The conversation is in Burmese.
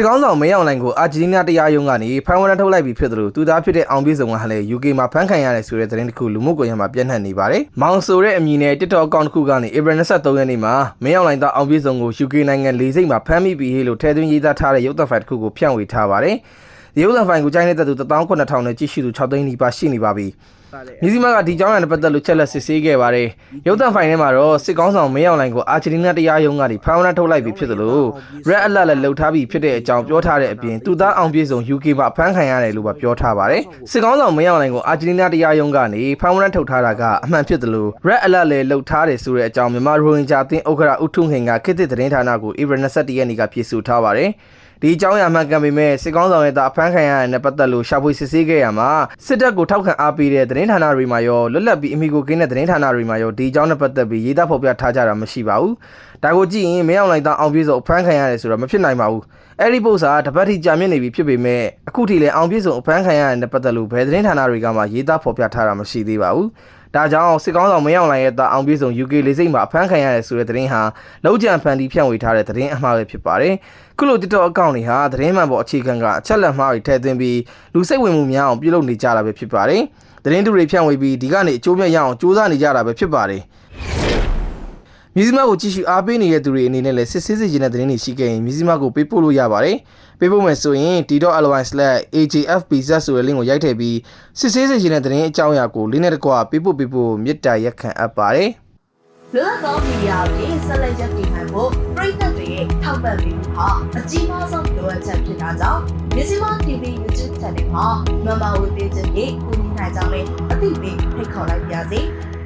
စစ်ကောင်းဆောင်မင်းအောင်လိုင်ကိုအာဂျင်တီးနားတရားရုံးကနေဖမ်းဝရမ်းထုတ်လိုက်ပြီးဖြစ်တယ်လို့သူသားဖြစ်တဲ့အောင်ပြည့်စုံကလည်း UK မှာဖမ်းခံရတယ်ဆိုတဲ့သတင်းတစ်ခုလူမှုကွန်ရက်မှာပြန့်နှံ့နေပါတယ်။မောင်ဆိုတဲ့အမည်နဲ့ TikTok account တစ်ခုကနေ April 23ရက်နေ့မှာမင်းအောင်လိုင်သားအောင်ပြည့်စုံကို UK နိုင်ငံလေဆိပ်မှာဖမ်းမိပြီးလို့ထည့်သွင်းရေးသားထားတဲ့ရုပ်သံဖိုင်တစ်ခုကိုဖြန့်ဝေထားပါတယ်။ဒီရုပ်သံဖိုင်ကိုကြိုင်းနေတဲ့သူ18000နဲ့ကြည့်ရှုသူ6သိန်းနီးပါးရှိနေပါပြီ။ မြစည်းမကဒီကြောင်းရတဲ့ပတ်သက်လို့ချက်လက်စစ်ဆေးခဲ့ပါတယ်။ရုပ်သံဖိုင်ထဲမှာတော့စစ်ကောင်းဆောင်မင်းအောင်လိုင်ကိုအာဂျင်တီးနားတရားရုံးကနေဖမ်းဝရမ်းထုတ်လိုက်ပြီးဖြစ်တယ်လို့ Red Alert လည်းလှုပ်ထားပြီးဖြစ်တဲ့အကြောင်းပြောထားတဲ့အပြင်သူသားအောင်ပြည့်စုံ UK မှာအဖမ်းခံရတယ်လို့ပါပြောထားပါတယ်။စစ်ကောင်းဆောင်မင်းအောင်လိုင်ကိုအာဂျင်တီးနားတရားရုံးကနေဖမ်းဝရမ်းထုတ်ထားတာကအမှန်ဖြစ်တယ်လို့ Red Alert လည်းလှုပ်ထားတယ်ဆိုတဲ့အကြောင်းမြန်မာရိုဟင်ဂျာအသင်းဥက္ကဋ္ဌဦးထွန်းခင်ကခေတ်သစ်သတင်းဌာနကို April 21ရက်နေ့ကဖြေဆိုထားပါတယ်။ဒီအကြောင်းအရာမှန်ကန်ပေမဲ့စစ်ကောင်းဆောင်ရဲ့တာအဖမ်းခံရတဲ့နဲ့ပတ်သက်လို့ရှာဖွေစစ်ဆေးခဲ့ရမှာစစ်တပ်ကိုထောက်ခံအားပေးတဲ့သတင်းဌာနတွေမှာရောလွတ်လပ်ပြီးအမိကိုကင်းတဲ့သတင်းဌာနတွေမှာရောဒီအကြောင်းနဲ့ပတ်သက်ပြီးရေးသားဖော်ပြထားကြတာမရှိပါဘူး။ဒါကိုကြည့်ရင်မင်းအောင်လိုင်သားအောင်ပြေစုံအဖမ်းခံရတယ်ဆိုတော့မဖြစ်နိုင်ပါဘူး။အဲ့ဒီပို့စာတပတ်ထိကြာမြင့်နေပြီဖြစ်ပေမဲ့အခုထိလည်းအောင်ပြေစုံအဖမ်းခံရတဲ့နဲ့ပတ်သက်လို့ဘယ်သတင်းဌာနတွေကမှရေးသားဖော်ပြထားတာမရှိသေးပါဘူး။ ဒါကြောင့်စစ်ကောင်းဆောင်မင်းအောင်လိုင်ရဲ့တာအောင်ပြေးဆုံး UK လေးစိတ်မှာအဖမ်းခံရတယ်ဆိုတဲ့သတင်းဟာလောက်ကြံဖန်တီးဖြန့်ဝေထားတဲ့သတင်းအမှားပဲဖြစ်ပါတယ်။ခုလို TikTok အကောင့်တွေဟာသတင်းမှန်ပေါ်အခြေခံကအချက်လက်မှားတွေထည့်သွင်းပြီးလူစိတ်ဝင်မှုများအောင်ပြုလုပ်နေကြတာပဲဖြစ်ပါတယ်။သတင်းတူတွေဖြန့်ဝေပြီးဒီကနေအကျိုးမြတ်ရအောင်စူးစမ်းနေကြတာပဲဖြစ်ပါတယ်။ မြစည်းမကိုကြည့်ရှုအားပေးနေတဲ့သူတွေအနေနဲ့လည်းစစ်ဆေးစေချင်တဲ့သတင်းတွေရှိခဲ့ရင်မြစည်းမကိုပေးပို့လို့ရပါတယ်။ပေးပို့မယ်ဆိုရင် t.ly/ajfpz ဆိုတဲ့ link ကိုရိုက်ထည့်ပြီးစစ်ဆေးစေချင်တဲ့သတင်းအကြောင်းအရာကို link နဲ့တကွပေးပို့ပေးဖို့မြစ်တာရက်ခံအပ်ပါတယ်။လွတ်လပ်သောမီဒီယာတွေဆက်လက်ရပ်တည်နိုင်ဖို့ပြည်သက်တွေရဲ့ထောက်ပံ့ပေးမှုဟာအကြီးမားဆုံးလိုအပ်ချက်ဖြစ်တာကြောင့်မြစီမ TV YouTube Channel မှာ Member ဝင်ပေးခြင်းဖြင့်ကူညီနိုင်ကြမယ်အသိပေးဖိတ်ခေါ်လိုက်ပါရစေ။